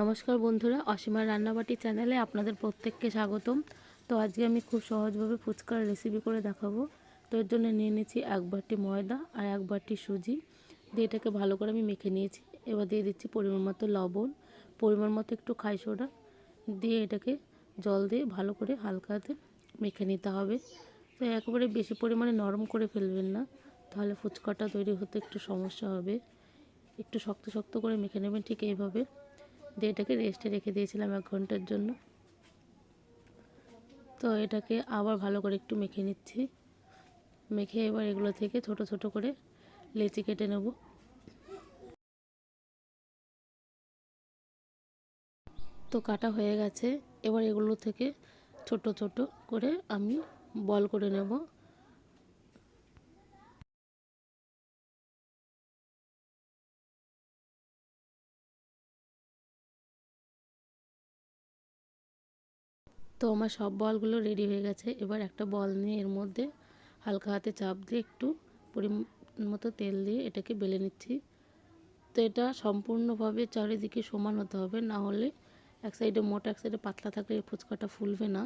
নমস্কার বন্ধুরা, অসীমার রান্নাবাটি চ্যানেলে আপনাদের প্রত্যেককে স্বাগতম। তো আজকে আমি খুব সহজভাবে ফুচকার রেসিপি করে দেখাবো। তো এর জন্য নিয়ে নিয়েছি এক বাটি ময়দা আর এক বাটি সুজি। দিয়ে এটাকে ভালো করে আমি মেখে নিয়েছি। এবার দিয়ে দিচ্ছি পরিমাণ মতো লবণ। পরিমাণ মতো একটু খাই সোডা। দিয়ে এটাকে জল দিয়ে ভালো করে হালকা হাতে মেখে নিতে হবে। তো একেবারে বেশি পরিমাণে নরম করে ফেলবেন না। তাহলে ফুচকাটা তৈরি হতে একটু সমস্যা হবে। একটু শক্ত শক্ত করে মেখে নেবেন ঠিক এইভাবে। দিয়ে এটাকে রেস্টে রেখে দিয়েছিলাম এক ঘণ্টার জন্য। তো এটাকে আবার ভালো করে একটু মেখে নিচ্ছি। মেখে এবার এগুলো থেকে ছোট ছোট করে লেচি কেটে নেব। তো কাটা হয়ে গেছে। এবার এগুলো থেকে ছোট ছোট করে আমি বল করে নেব। তো আমার সব বলগুলো রেডি হয়ে গেছে। এবার একটা বল নিয়ে এর মধ্যে হালকা হাতে চাপ দিয়ে একটু মতো তেল দিয়ে এটাকে বেলে নিচ্ছি। তো এটা সম্পূর্ণভাবে চারিদিকে সমান হতে হবে, না হলে এক সাইডে মোটা, এক সাইডে পাতলা থাকলে এই ফুচকাটা ফুলবে না।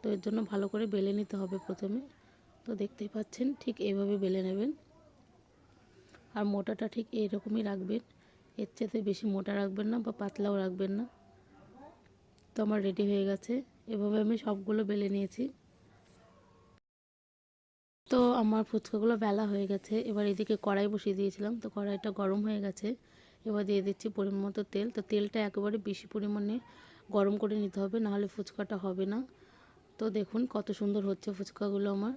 তো এর জন্য ভালো করে বেলে নিতে হবে প্রথমে। তো দেখতেই পাচ্ছেন, ঠিক এইভাবে বেলে নেবেন। আর মোটাটা ঠিক এইরকমই রাখবেন। এর চেয়ে বেশি মোটা রাখবেন না বা পাতলাও রাখবেন না। তো আমার রেডি হয়ে গেছে। এভাবে আমি সবগুলো বেলে নিয়েছি। তো আমার ফুচকাগুলো বেলা হয়ে গেছে। এবার এদিকে কড়াই বসিয়ে দিয়েছিলাম। তো কড়াইটা গরম হয়ে গেছে। এবার দিয়ে দিচ্ছি পরিমাণ মতো তেল। তো তেলটা একেবারে বেশি পরিমাণে গরম করে নিতে হবে, নাহলে ফুচকাটা হবে না। তো দেখুন কত সুন্দর হচ্ছে ফুচকাগুলো আমার।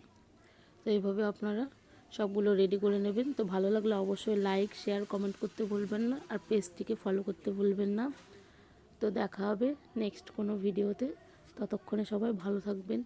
তো এইভাবে আপনারা সবগুলো রেডি করে নেবেন। তো ভালো লাগলে অবশ্যই লাইক শেয়ার কমেন্ট করতে ভুলবেন না। আর পেজটিকে ফলো করতে ভুলবেন না। তো দেখা হবে নেক্সট কোনো ভিডিওতে ততক্ষণে সবাই ভালো থাকবেন।